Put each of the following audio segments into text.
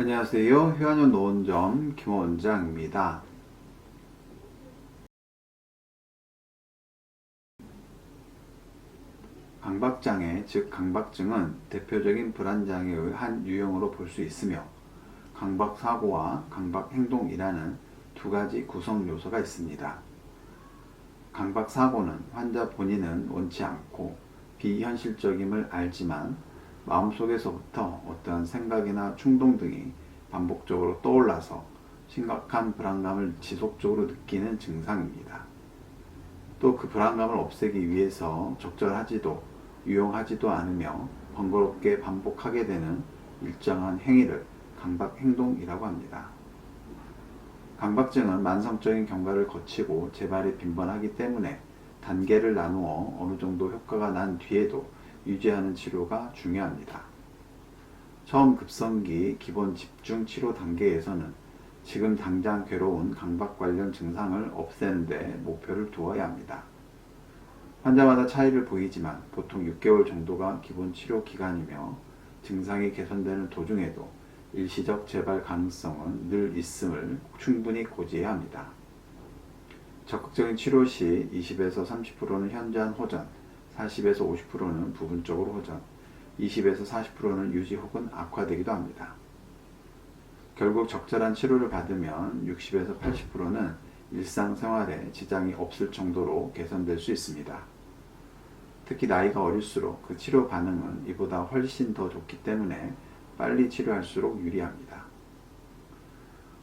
안녕하세요. 효안년 노원점 김원장입니다. 강박장애, 즉 강박증은 대표적인 불안장애의 한 유형으로 볼 수 있으며 강박사고와 강박행동이라는 두 가지 구성 요소가 있습니다. 강박사고는 환자 본인은 원치 않고 비현실적임을 알지만 마음속에서부터 어떠한 생각이나 충동 등이 반복적으로 떠올라서 심각한 불안감을 지속적으로 느끼는 증상입니다. 또 그 불안감을 없애기 위해서 적절하지도 유용하지도 않으며 번거롭게 반복하게 되는 일정한 행위를 강박 행동이라고 합니다. 강박증은 만성적인 경과를 거치고 재발이 빈번하기 때문에 단계를 나누어 어느 정도 효과가 난 뒤에도 유지하는 치료가 중요합니다. 처음 급성기 기본 집중 치료 단계에서는 지금 당장 괴로운 강박 관련 증상을 없애는 데 목표를 두어야 합니다. 환자마다 차이를 보이지만 보통 6개월 정도가 기본 치료 기간이며 증상이 개선되는 도중에도 일시적 재발 가능성은 늘 있음을 충분히 고지해야 합니다. 적극적인 치료 시 20에서 30%는 현저한 호전, 40에서 50%는 부분적으로 호전, 20에서 40%는 유지 혹은 악화되기도 합니다. 결국 적절한 치료를 받으면 60에서 80%는 일상생활에 지장이 없을 정도로 개선될 수 있습니다. 특히 나이가 어릴수록 그 치료 반응은 이보다 훨씬 더 좋기 때문에 빨리 치료할수록 유리합니다.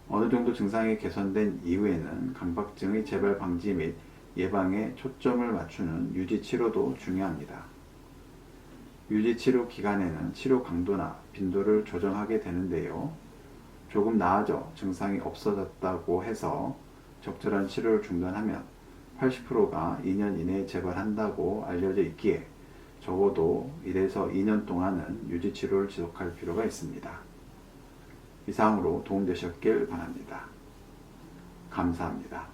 어느 정도 증상이 개선된 이후에는 강박증의 재발 방지 및 예방에 초점을 맞추는 유지 치료도 중요합니다. 유지 치료 기간에는 치료 강도나 빈도를 조정하게 되는데요. 조금 나아져 증상이 없어졌다고 해서 적절한 치료를 중단하면 80%가 2년 이내에 재발한다고 알려져 있기에 적어도 1에서 2년 동안은 유지 치료를 지속할 필요가 있습니다. 이상으로 도움되셨길 바랍니다. 감사합니다.